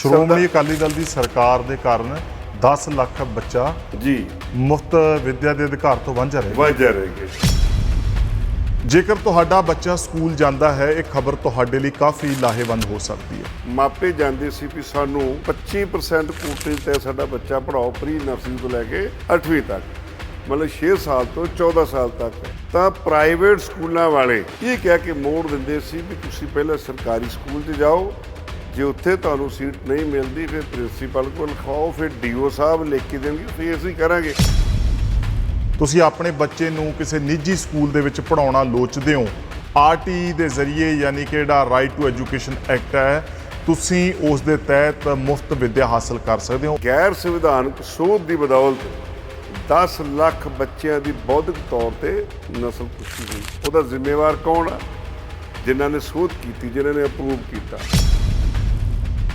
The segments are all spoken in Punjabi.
ਸ਼੍ਰੋਮਣੀ ਅਕਾਲੀ ਦਲ ਦੀ ਸਰਕਾਰ ਦੇ ਕਾਰਨ 10 ਲੱਖ ਬੱਚਾ ਜੀ। ਮੁਫਤ ਵਿੱਦਿਆ ਦੇ ਅਧਿਕਾਰ ਤੋਂ ਵਾਂਝਾ ਰਹੇ ਵਾਜਾ ਰਹੇਗੇ ਜੇਕਰ ਤੁਹਾਡਾ ਬੱਚਾ ਸਕੂਲ ਜਾਂਦਾ ਹੈ ਇਹ ਖਬਰ ਤੁਹਾਡੇ ਲਈ ਕਾਫੀ ਲਾਹੇਵੰਦ ਹੋ ਸਕਦੀ ਹੈ। ਮਾਪੇ ਜਾਂਦੇ ਸੀ ਵੀ ਸਾਨੂੰ 25% ਕੋਟੇ ਤੇ ਸਾਡਾ ਬੱਚਾ ਪੜਾਓ ਪ੍ਰੀ ਨਰਸਰੀ ਤੋਂ ਲੈ ਕੇ 8ਵੀਂ ਤੱਕ ਮਤਲਬ 6 ਸਾਲ ਤੋਂ 14 ਸਾਲ ਤੱਕ। ਤਾਂ ਪ੍ਰਾਈਵੇਟ ਸਕੂਲਾਂ ਵਾਲੇ ਇਹ ਕਹਿ ਕੇ ਮੋੜ ਦਿੰਦੇ ਸੀ ਵੀ ਤੁਸੀਂ ਪਹਿਲਾਂ ਸਰਕਾਰੀ ਸਕੂਲ 'ਚ ਜਾਓ ਜੇ ਉੱਥੇ ਤੁਹਾਨੂੰ ਸੀਟ ਨਹੀਂ ਮਿਲਦੀ ਫਿਰ ਪ੍ਰਿੰਸੀਪਲ ਕੋਲ ਲਿਖਾਓ ਫਿਰ ਡੀਓ ਸਾਹਿਬ ਲਿਖ ਕੇ ਦੇਣਗੇ ਫਿਰ ਅਸੀਂ ਕਰਾਂਗੇ। ਤੁਸੀਂ ਆਪਣੇ ਬੱਚੇ ਨੂੰ ਕਿਸੇ ਨਿੱਜੀ ਸਕੂਲ ਦੇ ਵਿੱਚ ਪੜਾਉਣਾ ਲੋਚਦੇ ਹੋ। ਆਰਟੀ ਦੇ ਜ਼ਰੀਏ ਯਾਨੀ ਕਿ ਜਿਹੜਾ ਰਾਈਟ ਟੂ ਐਜੂਕੇਸ਼ਨ ਐਕਟ ਹੈ ਤੁਸੀਂ ਉਸ ਦੇ ਤਹਿਤ ਮੁਫਤ ਵਿੱਦਿਆ ਹਾਸਲ ਕਰ ਸਕਦੇ ਹੋ। ਗੈਰ ਸੰਵਿਧਾਨਕ ਸੋਧ ਦੀ ਬਦੌਲਤ 10 ਲੱਖ ਬੱਚਿਆਂ ਦੀ ਬੌਧਿਕ ਤੌਰ ਤੇ ਨਸਲ ਕੁਸ਼ੀ ਹੋਈ। ਉਹਦਾ ਜ਼ਿੰਮੇਵਾਰ ਕੌਣ ਆ? ਜਿਨ੍ਹਾਂ ਨੇ ਸੋਧ ਕੀਤੀ ਜਿਨ੍ਹਾਂ ਨੇ ਅਪਰੂਵ ਕੀਤਾ।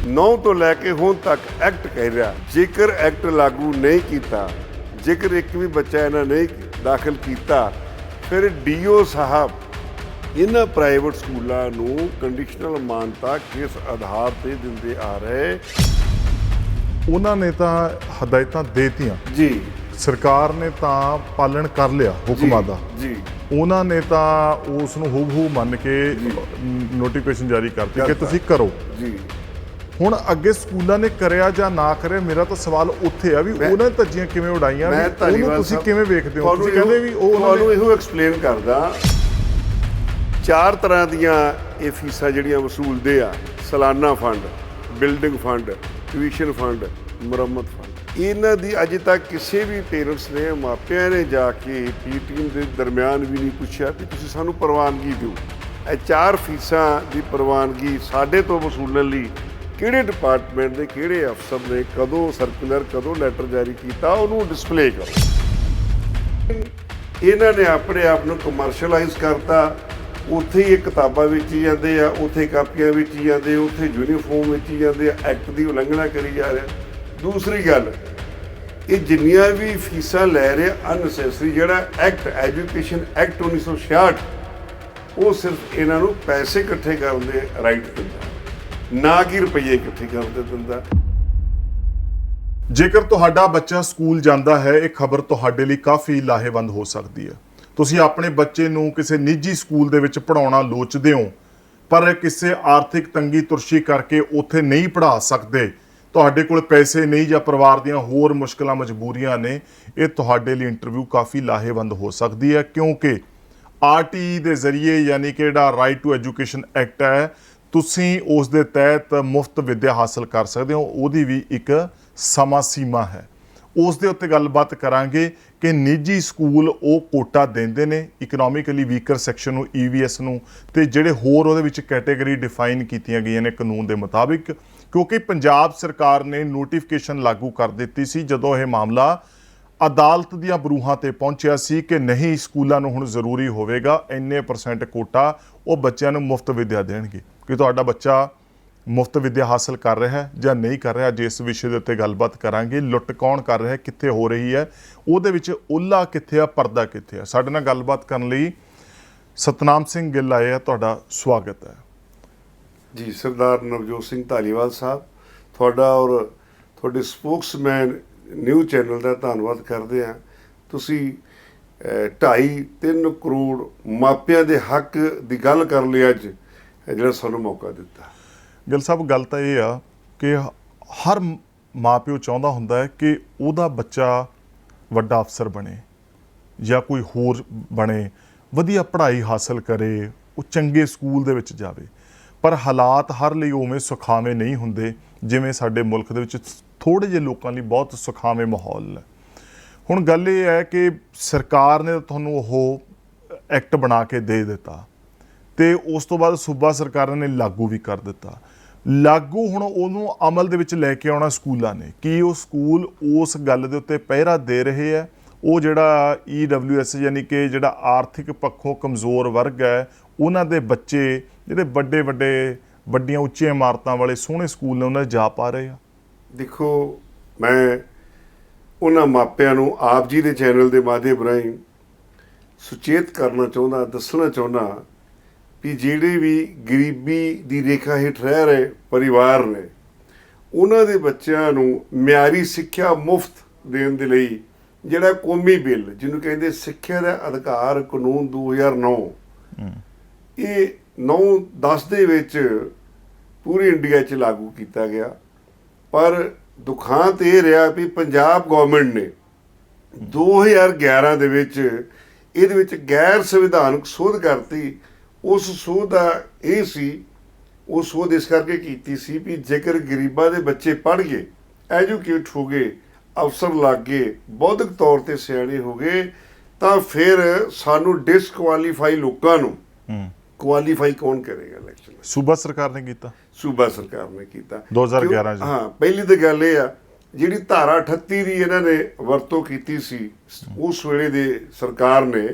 9 ਤੋਂ ਲੈ ਕੇ ਹੁਣ ਤੱਕ ਐਕਟ ਕਹਿ ਰਿਹਾ। ਜੇਕਰ ਐਕਟ ਲਾਗੂ ਨਹੀਂ ਕੀਤਾ ਜੇਕਰ ਇੱਕ ਵੀ ਬੱਚਾ ਇਹਨਾਂ ਨਹੀਂ ਦਾਖਲ ਕੀਤਾ ਫਿਰ ਡੀਓ ਸਾਹਿਬ ਇਹਨਾਂ ਪ੍ਰਾਈਵੇਟ ਸਕੂਲਾਂ ਨੂੰ ਕੰਡੀਸ਼ਨਲ ਮਾਨਤਾ ਕਿਸ ਆਧਾਰ ਤੇ ਦਿੰਦੇ ਆ ਰਹੇ? ਉਹਨਾਂ ਨੇ ਤਾਂ ਹਦਾਇਤਾਂ ਦੇਤੀਆਂ। ਜੀ। ਸਰਕਾਰ ਨੇ ਤਾਂ ਪਾਲਣ ਕਰ ਲਿਆ ਹੁਕਮਾਂ ਦਾ। ਜੀ। ਉਹਨਾਂ ਨੇ ਤਾਂ ਉਸ ਨੂੰ ਹੂਬਹੂ ਮੰਨ ਕੇ ਨੋਟੀਫਿਕੇਸ਼ਨ ਜਾਰੀ ਕਰਤੀ ਕਿ। ਤੁਸੀਂ ਕਰੋ। ਜੀ। ਹੁਣ ਅੱਗੇ ਸਕੂਲਾਂ ਨੇ ਕਰਿਆ ਜਾਂ ਨਾ ਕਰਿਆ ਮੇਰਾ ਤਾਂ ਸਵਾਲ ਉੱਥੇ ਆ ਵੀ ਉਹਨਾਂ ਨੇ ਧੱਜੀਆਂ ਕਿਵੇਂ ਉਡਾਈਆਂ? ਉਹਨੂੰ ਤੁਸੀਂ ਕਿਵੇਂ ਵੇਖਦੇ ਹੋ? ਤੁਸੀਂ ਕਹਿੰਦੇ ਵੀ ਉਹ ਉਹਨਾਂ ਤੁਹਾਨੂੰ ਨੇ ਇਹੋ ਐਕਸਪਲੇਨ ਕਰਦਾ ਚਾਰ ਤਰ੍ਹਾਂ ਦੀਆਂ ਇਹ ਫੀਸਾਂ ਜਿਹੜੀਆਂ ਵਸੂਲਦੇ ਆ। ਸਾਲਾਨਾ fund building fund tuition fund ਮੁਰੰਮਤ ਫੰਡ। ਇਹਨਾਂ ਦੀ ਅਜੇ ਤੱਕ ਕਿਸੇ ਵੀ ਪੇਰੈਂਟਸ ਨੇ ਮਾਪਿਆਂ ਨੇ ਜਾ ਕੇ ਪੀਟੀਐਮ ਦੇ ਦਰਮਿਆਨ ਵੀ ਨਹੀਂ ਪੁੱਛਿਆ ਕਿ ਤੁਸੀਂ ਸਾਨੂੰ ਪ੍ਰਵਾਨਗੀ ਦਿਓ। ਇਹ ਚਾਰ ਫੀਸਾਂ ਦੀ ਪ੍ਰਵਾਨਗੀ ਸਾਡੇ ਤੋਂ ਵਸੂਲਣ ਲਈ ਕਿਹੜੇ ਡਿਪਾਰਟਮੈਂਟ ਦੇ, ਕਿਹੜੇ ਅਫਸਰ ਨੇ, ਕਦੋਂ ਸਰਕੂਲਰ ਕਦੋਂ ਲੈਟਰ ਜਾਰੀ ਕੀਤਾ, ਉਹਨੂੰ ਡਿਸਪਲੇ ਕਰੋ। ਇਹਨਾਂ ਨੇ ਆਪਣੇ ਆਪ ਨੂੰ ਕਮਰਸ਼ੀਅਲਾਈਜ਼ ਕਰਤਾ। ਉੱਥੇ ਹੀ ਇਹ ਕਿਤਾਬਾਂ ਵੇਚੀ ਜਾਂਦੇ ਆ, ਉੱਥੇ ਕਾਪੀਆਂ ਵੇਚੀ ਜਾਂਦੇ, ਉੱਥੇ ਯੂਨੀਫਾਰਮ ਵੇਚੀ ਜਾਂਦੇ ਆ ਐਕਟ ਦੀ ਉਲੰਘਣਾ ਕਰੀ ਜਾ ਰਿਹਾ। ਦੂਸਰੀ ਗੱਲ, ਇਹ ਜਿੰਨੀਆਂ ਵੀ ਫੀਸਾਂ ਲੈ ਰਿਹਾ ਅਨਸੈਸਰੀ ਜਿਹੜਾ ਐਕਟ ਐਜੂਕੇਸ਼ਨ ਐਕਟ 1966 ਉਹ ਸਿਰਫ ਇਹਨਾਂ ਨੂੰ ਪੈਸੇ ਇਕੱਠੇ ਕਰਨ ਦੇ ਰਾਈਟ ਦਿੰਦਾ। ਨਾ ਕਿ ਰੁਪਈਏ ਇਕੱਠੇ ਕਰਨ ਦੇ ਦਿੰਦਾ। ਜੇਕਰ ਤੁਹਾਡਾ ਬੱਚਾ ਸਕੂਲ ਜਾਂਦਾ ਹੈ, ਇਹ ਖਬਰ ਤੁਹਾਡੇ ਲਈ ਕਾਫੀ ਲਾਹੇਵੰਦ ਹੋ ਸਕਦੀ ਹੈ। ਤੁਸੀਂ ਆਪਣੇ ਬੱਚੇ ਨੂੰ ਕਿਸੇ ਨਿੱਜੀ ਸਕੂਲ ਦੇ ਵਿੱਚ ਪੜਾਉਣਾ ਲੋਚਦੇ ਹੋ, ਪਰ ਕਿਸੇ ਆਰਥਿਕ ਤੰਗੀ ਤੁਰਸ਼ੀ ਕਰਕੇ ਉੱਥੇ ਨਹੀਂ ਪੜਾ ਸਕਦੇ। ਤੁਹਾਡੇ ਕੋਲ ਪੈਸੇ ਨਹੀਂ ਜਾਂ ਪਰਿਵਾਰ ਦੀਆਂ ਹੋਰ ਮੁਸ਼ਕਲਾਂ ਮਜਬੂਰੀਆਂ ਨੇ, ਇਹ ਤੁਹਾਡੇ ਲਈ ਇੰਟਰਵਿਊ ਕਾਫੀ ਲਾਹੇਵੰਦ ਹੋ ਸਕਦੀ ਹੈ, ਕਿਉਂਕਿ ਆਰਟੀ ਦੇ ਜ਼ਰੀਏ ਯਾਨੀ ਕਿ ਜਿਹੜਾ ਰਾਈਟ ਟੂ ਐਜੂਕੇਸ਼ਨ ਐਕਟ ਹੈ ਤੁਸੀਂ ਉਸ ਦੇ ਤਹਿਤ ਮੁਫਤ ਵਿੱਦਿਆ ਹਾਸਲ ਕਰ ਸਕਦੇ ਹੋ, ਉਹਦੀ ਵੀ ਇੱਕ ਸਮਾਂ ਸੀਮਾ ਹੈ। ਉਸ ਦੇ ਉੱਤੇ ਗੱਲਬਾਤ ਕਰਾਂਗੇ ਕਿ ਨਿੱਜੀ ਸਕੂਲ ਉਹ ਕੋਟਾ ਦਿੰਦੇ ਨੇ ਇਕਨੋਮਿਕਲੀ ਵੀਕਰ ਸੈਕਸ਼ਨ ਨੂੰ ਈਵੀਐਸ ਨੂੰ, ਤੇ ਜਿਹੜੇ ਹੋਰ ਉਹਦੇ ਵਿੱਚ ਕੈਟਾਗਰੀ ਡਿਫਾਈਨ ਕੀਤੀਆਂ ਗਈਆਂ ਨੇ ਕਾਨੂੰਨ ਦੇ ਮੁਤਾਬਿਕ, ਕਿਉਂਕਿ ਪੰਜਾਬ ਸਰਕਾਰ ਨੇ ਨੋਟੀਫਿਕੇਸ਼ਨ ਲਾਗੂ ਕਰ ਦਿੱਤੀ ਸੀ ਜਦੋਂ ਇਹ ਮਾਮਲਾ ਅਦਾਲਤ ਦੀਆਂ ਬਰੂਹਾਂ ਤੇ ਪਹੁੰਚਿਆ ਸੀ ਕਿ ਨਹੀਂ, ਸਕੂਲਾਂ ਨੂੰ ਹੁਣ ਜ਼ਰੂਰੀ ਹੋਵੇਗਾ, ਇੰਨੇ ਪਰਸੈਂਟ ਕੋਟਾ ਉਹ ਬੱਚਿਆਂ ਨੂੰ ਮੁਫਤ ਵਿੱਦਿਆ ਦੇਣਗੇ। ਕਿ ਤੁਹਾਡਾ ਬੱਚਾ ਮੁਫਤ ਵਿੱਦਿਆ ਹਾਸਲ ਕਰ ਰਿਹਾ ਹੈ ਜਾਂ ਨਹੀਂ ਕਰ ਰਿਹਾ ਜਿਸ ਵਿਸ਼ੇ ਦੇ ਉੱਤੇ ਗੱਲਬਾਤ ਕਰਾਂਗੇ। ਲੁੱਟ ਕੌਣ ਕਰ ਰਿਹਾ ਕਿੱਥੇ ਹੋ ਰਹੀ ਹੈ? ਉਹਦੇ ਵਿੱਚ ਉੱਲਾ ਕਿੱਥੇ ਆ, ਪਰਦਾ ਕਿੱਥੇ ਆ? ਸਾਡੇ ਨਾਲ ਗੱਲਬਾਤ ਕਰਨ ਲਈ ਸਤਨਾਮ ਸਿੰਘ ਗਿੱਲ ਆਏ ਆ, ਤੁਹਾਡਾ ਸਵਾਗਤ ਹੈ। ਜੀ, ਸਰਦਾਰ ਨਵਜੋਤ ਸਿੰਘ ਧਾਲੀਵਾਲ ਸਾਹਿਬ, ਤੁਹਾਡਾ ਔਰ ਤੁਹਾਡੇ ਸਪੋਕਸਮੈਨ ਨਿਊ ਚੈਨਲ ਦਾ ਧੰਨਵਾਦ ਕਰਦੇ ਹਾਂ। ਤੁਸੀਂ 2.5 3 ਕਰੋੜ ਮਾਪਿਆਂ ਦੇ ਹੱਕ ਦੀ ਗੱਲ ਕਰ ਲਈ ਅੱਜ। ਇਹ ਜਿਹੜਾ ਸਾਨੂੰ ਮੌਕਾ ਦਿੱਤਾ। ਗਿੱਲ ਸਾਹਿਬ, ਗੱਲ ਤਾਂ ਇਹ ਆ ਕਿ ਹਰ ਮਾਪਿਓ ਚਾਹੁੰਦਾ ਹੁੰਦਾ ਹੈ ਕਿ ਉਹਦਾ ਬੱਚਾ ਵੱਡਾ ਅਫਸਰ ਬਣੇ ਜਾਂ ਕੋਈ ਹੋਰ ਬਣੇ, ਵਧੀਆ ਪੜ੍ਹਾਈ ਹਾਸਲ ਕਰੇ, ਉਹ ਚੰਗੇ ਸਕੂਲ ਦੇ ਵਿੱਚ ਜਾਵੇ। ਪਰ ਹਾਲਾਤ ਹਰ ਲਈ ਉਵੇਂ ਸੁਖਾਵੇਂ ਨਹੀਂ ਹੁੰਦੇ, ਜਿਵੇਂ ਸਾਡੇ ਮੁਲਕ ਦੇ ਵਿੱਚ ਥੋੜੇ ਜਿਹੇ ਲੋਕਾਂ ਲਈ ਬਹੁਤ ਸੁਖਾਵੇਂ ਮਾਹੌਲ ਨੇ। ਹੁਣ ਗੱਲ ਇਹ ਹੈ ਕਿ ਸਰਕਾਰ ਨੇ ਤੁਹਾਨੂੰ ਉਹ ਐਕਟ ਬਣਾ ਕੇ ਦੇ ਦਿੱਤਾ। ਤੇ ਉਸ ਤੋਂ ਬਾਅਦ ਸੂਬਾ ਸਰਕਾਰਾਂ ਨੇ ਲਾਗੂ ਵੀ ਕਰ ਦਿੱਤਾ। ਲਾਗੂ ਹੁਣ ਉਹਨੂੰ ਅਮਲ ਦੇ ਵਿੱਚ ਲੈ ਕੇ ਆਉਣਾ ਸਕੂਲਾਂ ਨੇ। ਕੀ ਉਹ ਸਕੂਲ ਉਸ ਗੱਲ ਦੇ ਉੱਤੇ ਪਹਿਰਾ ਦੇ ਰਹੇ ਆ ਉਹ ਜਿਹੜਾ EWS ਯਾਨੀ ਕਿ ਜਿਹੜਾ ਆਰਥਿਕ ਪੱਖੋਂ ਕਮਜ਼ੋਰ ਵਰਗ ਹੈ, ਉਹਨਾਂ ਦੇ ਬੱਚੇ, ਜਿਹੜੇ ਵੱਡੇ ਵੱਡੇ, ਵੱਡੀਆਂ ਉੱਚੀਆਂ ਇਮਾਰਤਾਂ ਵਾਲੇ ਸੋਹਣੇ ਸਕੂਲ ਨੇ, ਉਹਨਾਂ 'ਚ ਜਾ ਪਾ ਰਹੇ ਆ। ਦੇਖੋ, ਮੈਂ ਉਹਨਾਂ ਮਾਪਿਆਂ ਨੂੰ ਆਪ ਜੀ ਦੇ ਚੈਨਲ ਦੇ ਮਾਧਿਅਮ ਰਾਹੀਂ ਸੁਚੇਤ ਕਰਨਾ ਚਾਹੁੰਦਾ, ਦੱਸਣਾ ਚਾਹੁੰਦਾ ਵੀ ਜਿਹੜੇ ਵੀ ਗਰੀਬੀ ਦੀ ਰੇਖਾ ਹੇਠ ਰਹਿ ਰਹੇ ਪਰਿਵਾਰ ਨੇ ਉਹਨਾਂ ਦੇ ਬੱਚਿਆਂ ਨੂੰ ਮਿਆਰੀ ਸਿੱਖਿਆ ਮੁਫਤ ਦੇਣ ਦੇ ਲਈ ਜਿਹੜਾ ਕੌਮੀ ਬਿੱਲ ਜਿਹਨੂੰ ਕਹਿੰਦੇ ਸਿੱਖਿਆ ਦਾ ਅਧਿਕਾਰ ਕਾਨੂੰਨ 2009 ਇਹ 9-10 ਦੇ ਵਿੱਚ ਪੂਰੀ ਇੰਡੀਆ 'ਚ ਲਾਗੂ ਕੀਤਾ ਗਿਆ। ਪਰ ਦੁਖਾਂਤ ਇਹ ਰਿਹਾ ਵੀ ਪੰਜਾਬ ਗਵਰਨਮੈਂਟ ਨੇ 2011 ਦੇ ਵਿੱਚ ਇਹਦੇ ਵਿੱਚ ਗੈਰ ਸੰਵਿਧਾਨਕ ਸੋਧ ਕਰਤੀ ਉਸ ਸੋਧ ਦਾ ਇਹ ਸੀ ਉਹ ਸੋਧ ਇਸ ਕਰਕੇ ਕੀਤੀ ਸੀ ਵੀ ਜੇਕਰ ਗਰੀਬਾਂ ਦੇ ਬੱਚੇ ਪੜ੍ਹ ਗਏ ਐਜੂਕੇਟ ਹੋ ਗਏ ਅਫਸਰ ਲੱਗ ਗਏ ਬੌਧਿਕ ਤੌਰ ਤੇ ਸਿਆਣੇ ਹੋ ਗਏ ਤਾਂ ਫਿਰ ਸਾਨੂੰ ਡਿਸਕੁਆਲੀਫਾਈ ਲੋਕਾਂ ਨੂੰ ਕੁਆਲੀਫਾਈ ਕੌਣ ਕਰੇਗਾ ਇਲੈਕਸ਼ਨ ਸੂਬਾ ਸਰਕਾਰ ਨੇ ਕੀਤਾ। ਸੂਬਾ ਸਰਕਾਰ ਨੇ ਕੀਤਾ। 2011 'ਚ। ਹਾਂ ਪਹਿਲੀ ਤਾਂ ਗੱਲ ਇਹ ਆ ਜਿਹੜੀ ਧਾਰਾ 38 ਦੀ ਇਹਨਾਂ ਨੇ ਵਰਤੋਂ ਕੀਤੀ ਸੀ ਉਸ ਵੇਲੇ ਦੇ ਸਰਕਾਰ ਨੇ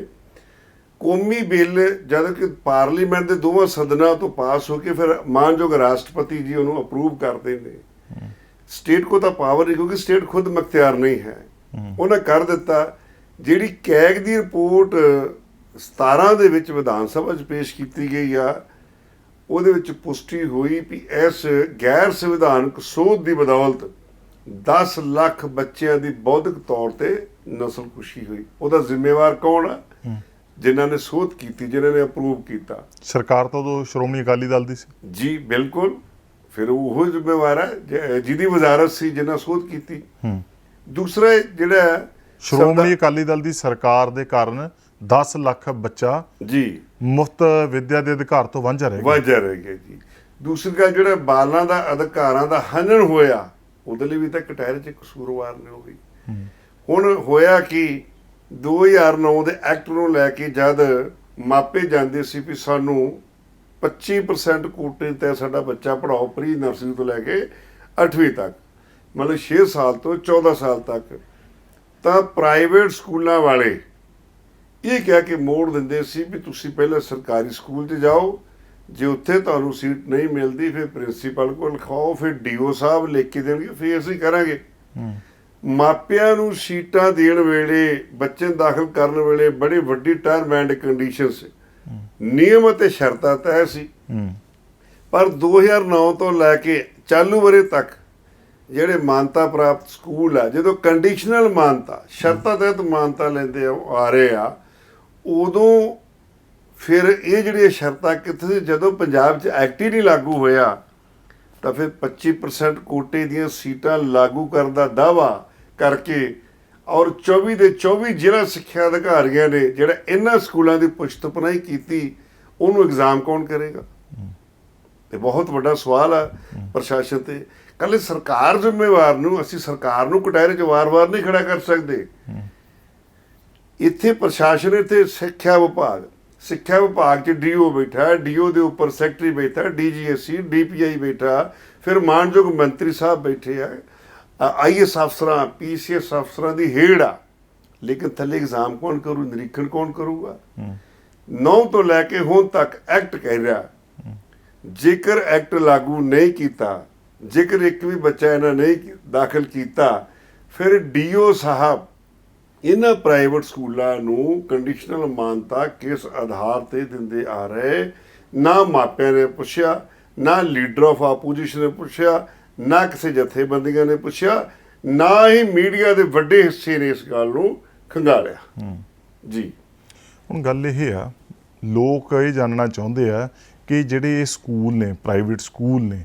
ਕੌਮੀ ਬਿੱਲ ਜਦ ਕਿ ਪਾਰਲੀਮੈਂਟ ਦੇ ਦੋਵਾਂ ਸਦਨਾਂ ਤੋਂ ਪਾਸ ਹੋ ਕੇ ਫਿਰ ਮਾਨਯੋਗ ਰਾਸ਼ਟਰਪਤੀ ਜੀ ਉਹਨੂੰ ਅਪਰੂਵ ਕਰਦੇ ਨੇ ਸਟੇਟ ਕੋ ਤਾਂ ਪਾਵਰ ਨਹੀਂ ਕਿਉਂਕਿ ਸਟੇਟ ਖੁਦ ਮਖਤਿਆਰ ਨਹੀਂ ਹੈ। ਉਹਨੇ ਕਰ ਦਿੱਤਾ। ਜਿਹੜੀ ਕੈਗ ਦੀ ਰਿਪੋਰਟ 17 ਦੇ ਵਿੱਚ ਵਿਧਾਨ ਸਭਾ 'ਚ ਪੇਸ਼ ਕੀਤੀ ਗਈ ਆ, ਉਹਦੇ ਵਿੱਚ ਪੁਸ਼ਟੀ ਹੋਈ ਵੀ ਇਸ ਗੈਰ ਸੰਵਿਧਾਨਕ ਸੋਧ ਦੀ ਬਦੌਲਤ 10 ਲੱਖ ਬੱਚਿਆਂ ਦੀ ਬੌਧਿਕ ਤੌਰ ਤੇ ਨਸਲਕੁਸ਼ੀ ਹੋਈ। ਉਹਦਾ ਜ਼ਿੰਮੇਵਾਰ ਕੌਣ ਆ? ਜਿਨ੍ਹਾਂ ਨੇ ਸੋਧ ਕੀਤੀ ਜਿਨ੍ਹਾਂ ਨੇ ਅਪਰੂਵ ਕੀਤਾ। ਸਰਕਾਰ ਤਾਂ ਉਦੋਂ ਸ਼੍ਰੋਮਣੀ ਅਕਾਲੀ ਦਲ ਦੀ ਸੀ। ਜੀ ਬਿਲਕੁਲ। ਫਿਰ ਉਹ ਜ਼ਿੰਮੇਵਾਰ ਹੈ ਜਿਹਦੀ ਵਜ਼ਾਰਤ ਸੀ ਜਿਨ੍ਹਾਂ ਸੋਧ ਕੀਤੀ। ਹੂੰ। ਦੂਸਰਾ ਜਿਹੜਾ ਸ਼੍ਰੋਮਣੀ ਅਕਾਲੀ ਦਲ ਦੀ ਸਰਕਾਰ ਦੇ ਕਾਰਨ 10 ਲੱਖ ਬੱਚਾ ਜੀ। ਮੁਫਤ ਵਿੱਦਿਆ ਦੇ ਅਧਿਕਾਰ ਤੋਂ ਵਾਂਝਾ ਰਹਿ ਗਿਆ। ਵਾਜਾ ਰਹਿ ਗਿਆ ਜੀ। ਦੂਸਰੀ ਗੱਲ ਜਿਹੜਾ ਬਾਲਾਂ ਦਾ ਅਧਿਕਾਰਾਂ ਦਾ ਹਨਨ ਹੋਇਆ ਉਹਦੇ ਲਈ ਵੀ ਤਾਂ ਕਟਹਿਰੇ 'ਚ ਕਸੂਰਵਾਰ ਨੇ ਉਹ ਵੀ। ਹੁਣ ਹੋਇਆ ਕਿ 2009 ਦੇ ਐਕਟ ਨੂੰ ਲੈ ਕੇ ਜਦ ਮਾਪੇ ਜਾਂਦੇ ਸੀ ਵੀ ਸਾਨੂੰ 25% ਕੋਟੇ ਤੇ ਸਾਡਾ ਬੱਚਾ ਪੜਾਓ ਪ੍ਰੀ ਨਰਸਰੀ ਤੋਂ ਲੈ ਕੇ 8ਵੀਂ ਤੱਕ, ਮਤਲਬ 6 ਸਾਲ ਤੋਂ 14 ਸਾਲ ਤੱਕ, ਤਾਂ ਪ੍ਰਾਈਵੇਟ ਸਕੂਲਾਂ ਵਾਲੇ ਇਹ ਕਹਿ ਕੇ ਮੋੜ ਦਿੰਦੇ ਸੀ ਵੀ ਤੁਸੀਂ ਪਹਿਲਾਂ ਸਰਕਾਰੀ ਸਕੂਲ 'ਚ ਜਾਓ, ਜੇ ਉੱਥੇ ਤੁਹਾਨੂੰ ਸੀਟ ਨਹੀਂ ਮਿਲਦੀ, ਫਿਰ ਪ੍ਰਿੰਸੀਪਲ ਕੋਲ ਲਿਖਾਓ, ਫਿਰ ਡੀਓ ਸਾਹਿਬ ਲਿਖ ਕੇ ਦੇਣਗੇ, ਫਿਰ ਅਸੀਂ ਕਰਾਂਗੇ। ਮਾਪਿਆਂ ਨੂੰ ਸੀਟਾਂ ਦੇਣ ਵੇਲੇ ਬੱਚੇ ਦਾਖਲ ਕਰਨ ਵੇਲੇ ਬੜੀ ਵੱਡੀ ਟਰਮ ਐਂਡ ਕੰਡੀਸ਼ਨਸ ਨਿਯਮ ਅਤੇ ਸ਼ਰਤਾਂ ਤੈਅ ਸੀ। ਪਰ 2009 ਤੋਂ ਲੈ ਕੇ ਚਾਲੂ ਵਰੇ ਤੱਕ ਜਿਹੜੇ ਮਾਨਤਾ ਪ੍ਰਾਪਤ ਸਕੂਲ ਆ ਜਦੋਂ ਕੰਡੀਸ਼ਨਲ ਮਾਨਤਾ ਸ਼ਰਤਾਂ ਤਹਿਤ ਮਾਨਤਾ ਲੈਂਦੇ ਆ ਆ ਰਹੇ ਆ ਉਦੋਂ ਫਿਰ ਇਹ ਜਿਹੜੀਆਂ ਸ਼ਰਤਾਂ ਕਿੱਥੇ ਸੀ ਜਦੋਂ ਪੰਜਾਬ 'ਚ ਐਕਟ ਹੀ ਨਹੀਂ ਲਾਗੂ ਹੋਇਆ ਤਾਂ ਫਿਰ 25% ਕੋਟੇ ਦੀਆਂ ਸੀਟਾਂ ਲਾਗੂ ਕਰਨ ਦਾ ਦਾਵਾ ਕਰਕੇ ਔਰ 24 ਦੇ 24 ਜ਼ਿਲ੍ਹਾ ਸਿੱਖਿਆ ਅਧਿਕਾਰੀਆਂ ਨੇ ਜਿਹੜਾ ਇਹਨਾਂ ਸਕੂਲਾਂ ਦੀ ਪੁਸ਼ਤਪਨਾਹੀ ਕੀਤੀ, ਉਹਨੂੰ ਐਗਜ਼ਾਮ ਕੌਣ ਕਰੇਗਾ? ਇਹ ਬਹੁਤ ਵੱਡਾ ਸਵਾਲ ਆ ਪ੍ਰਸ਼ਾਸਨ ਤੇ। ਕੱਲੇ ਸਰਕਾਰ ਜ਼ਿੰਮੇਵਾਰ ਨੂੰ, ਅਸੀਂ ਸਰਕਾਰ ਨੂੰ ਕਟਹਿਰੇ 'ਚ ਵਾਰ-ਵਾਰ ਨਹੀਂ ਖੜਾ ਕਰ ਸਕਦੇ। ਇੱਥੇ ਪ੍ਰਸ਼ਾਸਨ, ਇੱਥੇ ਸਿੱਖਿਆ ਵਿਭਾਗ ਸਿੱਖਿਆ ਵਿਭਾਗ 'ਚ ਡੀਓ ਬੈਠਾ ਹੈ ਡੀਓ ਦੇ ਉੱਪਰ ਸੈਕਟਰੀ ਬੈਠਾ, ਡੀਜੀਐਸਸੀ, ਡੀਪੀਆਈ ਬੈਠਾ, ਫਿਰ ਮਾਨਯੋਗ ਮੰਤਰੀ ਸਾਹਿਬ ਬੈਠੇ ਆ। ਆਈਐਸ ਅਫਸਰਾਂ, ਪੀਸੀਐਸ ਅਫਸਰਾਂ ਦੀ ਹੇੜ ਆ। ਲੇਕਿਨ ਥੱਲੇ ਐਗਜ਼ਾਮ ਕੌਣ ਕਰੂ, ਨਿਰੀਖਣ ਕੌਣ ਕਰੂਗਾ? ਨੌ ਤੋਂ ਲੈ ਕੇ ਹੁਣ ਤੱਕ ਐਕਟ ਕਹਿ ਰਿਹਾ। ਜੇਕਰ ਐਕਟ ਲਾਗੂ ਨਹੀਂ ਕੀਤਾ, ਜੇਕਰ ਇੱਕ ਵੀ ਬੱਚਾ ਇਹਨਾਂ ਨਹੀਂ ਦਾਖਲ ਕੀਤਾ, ਫਿਰ ਡੀਓ ਸਾਹਿਬ ਇਹਨਾਂ ਪ੍ਰਾਈਵੇਟ ਸਕੂਲਾਂ ਨੂੰ ਕੰਡੀਸ਼ਨਲ ਮਾਨਤਾ ਕਿਸ ਆਧਾਰ ਤੇ ਦਿੰਦੇ ਆ ਰਹੇ? ਨਾ ਮਾਪਿਆਂ ਨੇ ਪੁੱਛਿਆ, ਨਾ ਲੀਡਰ ਆਫ ਆਪੋਜੀਸ਼ਨ ਨੇ ਪੁੱਛਿਆ ਨਾ ਕਿਸੇ ਜਥੇਬੰਦੀਆਂ ਨੇ ਪੁੱਛਿਆ ਨਾ ਹੀ ਮੀਡੀਆ ਦੇ ਵੱਡੇ ਹਿੱਸੇ ਨੇ ਇਸ ਗੱਲ ਨੂੰ ਖੰਗਾਲਿਆ। ਜੀ। ਹੁਣ ਗੱਲ ਇਹ ਆ ਲੋਕ ਇਹ ਜਾਣਨਾ ਚਾਹੁੰਦੇ ਆ ਕਿ ਜਿਹੜੇ ਇਹ ਸਕੂਲ ਨੇ ਪ੍ਰਾਈਵੇਟ ਸਕੂਲ ਨੇ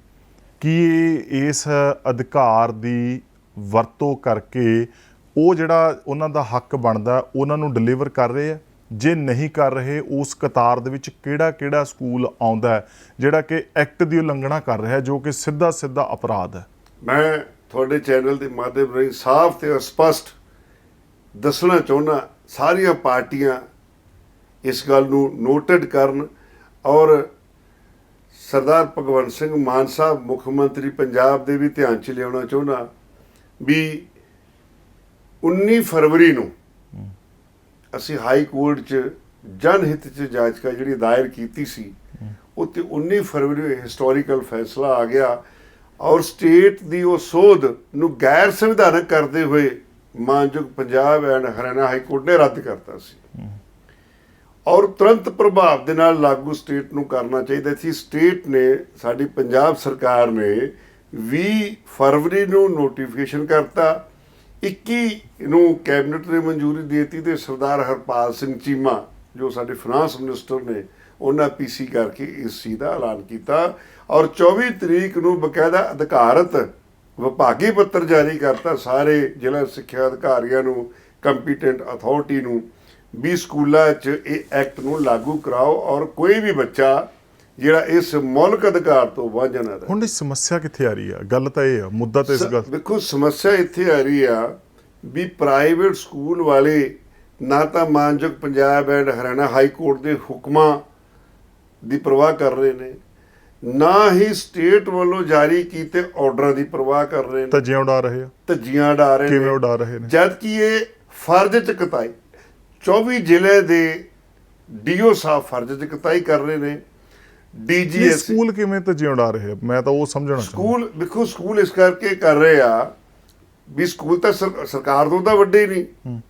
ਕੀ ਇਹ ਇਸ ਅਧਿਕਾਰ ਦੀ ਵਰਤੋਂ ਕਰਕੇ ਉਹ ਜਿਹੜਾ ਉਹਨਾਂ ਦਾ ਹੱਕ ਬਣਦਾ ਉਹਨਾਂ ਨੂੰ ਡਿਲੀਵਰ ਕਰ ਰਹੇ ਆ? ਜੇ ਨਹੀਂ ਕਰ ਰਹੇ, ਉਸ ਕਤਾਰ ਦੇ ਵਿੱਚ ਕਿਹੜਾ ਕਿਹੜਾ ਸਕੂਲ ਆਉਂਦਾ ਹੈ, ਜਿਹੜਾ ਕਿ ਐਕਟ ਦੀ ਉਲੰਘਣਾ ਕਰ ਰਿਹਾ ਜੋ ਕਿ ਸਿੱਧਾ ਸਿੱਧਾ ਅਪਰਾਧ ਹੈ। ਮੈਂ ਤੁਹਾਡੇ ਚੈਨਲ ਦੇ ਮਾਧਿਅਮ ਰਾਹੀਂ ਸਾਫ਼ ਤੇ ਸਪਸ਼ਟ ਦੱਸਣਾ ਚਾਹੁੰਦਾ, ਸਾਰੀਆਂ ਪਾਰਟੀਆਂ ਇਸ ਗੱਲ ਨੂੰ ਨੋਟਡ ਕਰਨ ਔਰ ਸਰਦਾਰ ਭਗਵੰਤ ਸਿੰਘ ਮਾਨ ਸਾਹਿਬ, ਮੁੱਖ ਮੰਤਰੀ ਪੰਜਾਬ ਦੇ ਵੀ ਧਿਆਨ 'ਚ ਲਿਆਉਣਾ ਚਾਹੁੰਦਾ ਵੀ 19 ਫਰਵਰੀ ਨੂੰ ਅਸੀਂ ਹਾਈ ਕੋਰਟ 'ਚ ਜਨ ਹਿੱਤ 'ਚ ਜਾਚਕਾ ਜਿਹੜੀ ਦਾਇਰ ਕੀਤੀ ਸੀ ਉਹ 'ਤੇ 19 ਫਰਵਰੀ ਨੂੰ ਹਿਸਟੋਰੀਕਲ ਫੈਸਲਾ ਆ ਗਿਆ ਔਰ ਸਟੇਟ ਦੀ ਉਹ ਸੋਧ ਨੂੰ ਗੈਰ ਸੰਵਿਧਾਨਕ ਕਰਦੇ ਹੋਏ ਮਾਨਯੋਗ Punjab and Haryana high court ਨੇ ਰੱਦ ਕਰਤਾ ਸੀ। ਔਰ ਤੁਰੰਤ ਪ੍ਰਭਾਵ ਦੇ ਨਾਲ ਲਾਗੂ ਸਟੇਟ ਨੂੰ ਕਰਨਾ ਚਾਹੀਦਾ ਸੀ। ਸਟੇਟ ਨੇ, ਸਾਡੀ ਪੰਜਾਬ ਸਰਕਾਰ ਨੇ 20 ਫਰਵਰੀ ਨੂੰ ਨੋਟੀਫਿਕੇਸ਼ਨ ਕਰਤਾ। 21 ਨੂੰ ਕੈਬਨਿਟ ਨੇ ਮਨਜ਼ੂਰੀ ਦੇ ਦਿੱਤੀ ਤੇ ਸਰਦਾਰ ਹਰਪਾਲ ਸਿੰਘ ਚੀਮਾ, ਜੋ ਸਾਡੇ ਫਾਈਨਾਂਸ ਮਿਨਿਸਟਰ ਨੇ, ਉਹਨਾਂ ਪੀਸੀ ਕਰਕੇ ਇਸ ਚੀਜ਼ ਦਾ ਐਲਾਨ ਕੀਤਾ। ਔਰ 24 ਤਰੀਕ ਨੂੰ ਬਕਾਇਦਾ ਅਧਿਕਾਰਤ ਵਿਭਾਗੀ ਪੱਤਰ ਜਾਰੀ ਕਰਤਾ। ਸਾਰੇ ਜ਼ਿਲ੍ਹਾ ਸਿੱਖਿਆ ਅਧਿਕਾਰੀਆਂ ਨੂੰ ਕੰਪੀਟੈਂਟ ਅਥਾਰਟੀ ਨੂੰ, ਵੀ ਸਕੂਲਾਂ 'ਚ ਇਹ ਐਕਟ ਨੂੰ ਲਾਗੂ ਕਰਾਓ। ਔਰ ਕੋਈ ਵੀ ਬੱਚਾ ਜਿਹੜਾ ਇਸ ਮੌਲਿਕ ਅਧਿਕਾਰ ਤੋਂ ਵਾਂਝਾ ਨਾ ਰਹੇ। ਹੁਣ ਇਹ ਸਮੱਸਿਆ ਕਿੱਥੇ ਆ ਰਹੀ ਆ? ਗੱਲ ਤਾਂ ਇਹ ਆ ਮੁੱਦਾ ਤਾਂ ਇਸ ਗੱਲ ਦੇਖੋ ਸਮੱਸਿਆ ਇੱਥੇ ਆ ਰਹੀ ਆ ਵੀ ਪ੍ਰਾਈਵੇਟ ਸਕੂਲ ਵਾਲੇ ਨਾ ਤਾਂ ਮਾਨਯੋਗ Punjab and Haryana high court ਦੇ ਹੁਕਮਾਂ ਦੀ ਪਰਵਾਹ ਕਰ ਰਹੇ ਨੇ ਨਾ ਹੀ ਸਟੇਟ ਵੱਲੋਂ ਜਾਰੀ ਕੀਤੇ ਆਰਡਰਾਂ ਦੀ ਪਰਵਾਹ ਕਰ ਰਹੇ ਨੇ। ਧੱਜੀਆਂ ਉਡਾ ਰਹੇ ਆ। ਧੱਜੀਆਂ ਉਡਾ ਰਹੇ ਕਿਵੇਂ ਨੇ। ਉਡਾ ਰਹੇ ਨੇ? ਜਦ ਕਿ ਇਹ ਫਰਜ਼ ਚ ਕਤਾਈ 24 ਜ਼ਿਲ੍ਹੇ ਦੇ ਡੀਓ ਸਾਹਿਬ ਫਰਜ਼ ਚ ਕਤਾਈ ਕਰ ਰਹੇ ਨੇ। ਡੀਜੀਐਸ ਸਕੂਲ ਕਿਵੇਂ ਧੱਜੀਆਂ ਉਡਾ ਰਹੇ? ਮੈਂ ਤਾਂ ਉਹ ਸਮਝਣਾ ਚਾਹੁੰਦਾ। ਸਕੂਲ ਵੇਖੋ ਸਕੂਲ ਇਸ ਕਰਕੇ ਕਰ ਰਹੇ ਆ ਵੀ ਸਕੂਲ ਤਾਂ ਸਰ- ਸਰਕਾਰ ਤੋਂ ਤਾਂ ਵੱਡੇ ਨਹੀਂ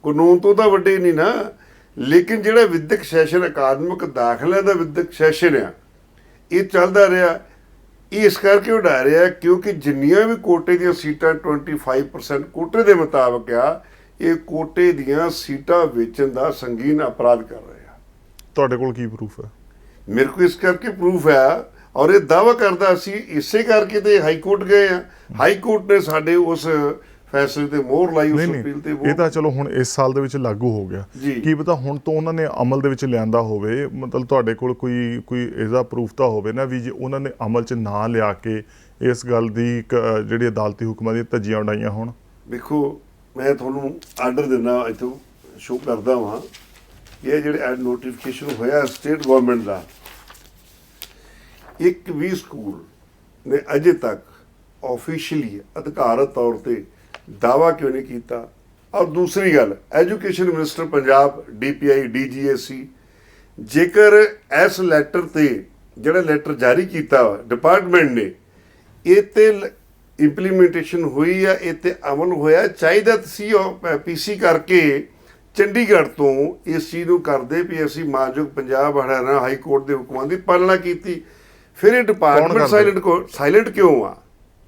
ਕਾਨੂੰਨ ਤੋਂ ਤਾਂ ਵੱਡੇ ਨਹੀਂ ਨਾ ਲੇਕਿਨ ਜਿਹੜਾ ਵਿਦਿਅਕ ਸੈਸ਼ਨ ਅਕਾਦਮਿਕ ਦਾਖਲੇ ਦਾ ਵਿਦਿਅਕ ਸੈਸ਼ਨ ਆ ਇਹ ਚੱਲਦਾ ਰਿਹਾ। ਇਹ ਇਸ ਕਰਕੇ ਉਡਾ ਰਿਹਾ ਕਿਉਂਕਿ ਜਿੰਨੀਆਂ ਵੀ ਕੋਟੇ ਦੀਆਂ ਸੀਟਾਂ 25% ਕੋਟੇ ਦੇ ਮੁਤਾਬਕ ਆ ਇਹ ਕੋਟੇ ਦੀਆਂ ਸੀਟਾਂ ਵੇਚਣ ਦਾ ਸੰਗੀਨ ਅਪਰਾਧ ਕਰ ਰਹੇ ਆ। ਤੁਹਾਡੇ ਕੋਲ ਕੀ ਪ੍ਰੂਫ ਹੈ? ਮੇਰੇ ਕੋਲ ਇਸ ਕਰਕੇ ਪ੍ਰੂਫ ਹੈ ਔਰ ਇਹ ਦਾਵਾ ਕਰਦਾ ਸੀ ਇਸੇ ਕਰਕੇ ਤੇ ਹਾਈ ਕੋਰਟ ਗਏ ਆ। ਹਾਈ ਕੋਰਟ ਨੇ ਸਾਡੇ ਉਸ ਫੈਸਲੇ ਤੇ ਮੋਹਰ ਲਾਈ ਉਸ ਅਪੀਲ ਤੇ ਇਹ ਤਾਂ ਚਲੋ ਹੁਣ ਇਸ ਸਾਲ ਦੇ ਵਿੱਚ ਲਾਗੂ ਹੋ ਗਿਆ। ਕੀ ਪਤਾ ਹੁਣ ਤੋਂ ਉਹਨਾਂ ਨੇ ਅਮਲ ਦੇ ਵਿੱਚ ਲਿਆਂਦਾ ਹੋਵੇ ਮਤਲਬ ਤੁਹਾਡੇ ਕੋਲ ਕੋਈ ਕੋਈ ਇਹਦਾ ਪ੍ਰੂਫ ਤਾਂ ਹੋਵੇ ਨਾ ਵੀ ਜੇ ਉਹਨਾਂ ਨੇ ਅਮਲ 'ਚ ਨਾ ਲਿਆ ਕੇ ਇਸ ਗੱਲ ਦੀ ਜਿਹੜੀ ਅਦਾਲਤੀ ਹੁਕਮਾਂ ਦੀ ਧੱਜੀਆਂ ਉਡਾਈਆਂ ਹੋਣ। ਵੇਖੋ ਮੈਂ ਤੁਹਾਨੂੰ ਆਰਡਰ ਦਿੰਦਾ ਇਥੋਂ ਸ਼ੋ ਕਰਦਾ ਵਾਂ। ਇਹ ਜਿਹੜੇ ਐਡ ਨੋਟੀਫਿਕੇਸ਼ਨ ਹੋਇਆ ਸਟੇਟ ਗਵਰਨਮੈਂਟ ਦਾ, ਇੱਕ ਵੀ ਸਕੂਲ ਨੇ ਅਜੇ ਤੱਕ ਆਫੀਸ਼ੀਅਲੀ ਅਧਿਕਾਰਤ ਤੌਰ ਤੇ ਦਾਵਾ ਕਿਉਂ ਨਹੀਂ ਕੀਤਾ? ਔਰ ਦੂਸਰੀ ਗੱਲ education minister Punjab DPI DGSC ਜੇਕਰ ਇਸ ਲੈਟਰ ਤੇ ਜਿਹੜਾ ਲੈਟਰ ਜਾਰੀ ਕੀਤਾ ਡਿਪਾਰਟਮੈਂਟ ਨੇ, ਇਹ ਤੇ ਇੰਪਲੀਮੈਂਟੇਸ਼ਨ ਹੋਈ ਆ, ਇਹ ਤੇ ਅਮਲ ਹੋਇਆ, ਚਾਹੀਦਾ ਸੀ ਪੀਸੀ ਕਰਕੇ ਚੰਡੀਗੜ੍ਹ ਤੋਂ ਇਸ ਚੀਜ਼ ਨੂੰ ਕਰਦੇ ਵੀ ਅਸੀਂ ਮਾਨਯੋਗ ਪੰਜਾਬ ਹਰਿਆਣਾ ਹਾਈ ਕੋਰਟ ਦੇ ਹੁਕਮਾਂ ਦੀ ਪਾਲਣਾ ਕੀਤੀ। ਫਿਰ ਇਹ ਡਿਪਾਰਟਮੈਂਟ? ਸਾਇਲੈਂਟ ਸਾਇਲੈਂਟ ਕਿਉਂ ਆ?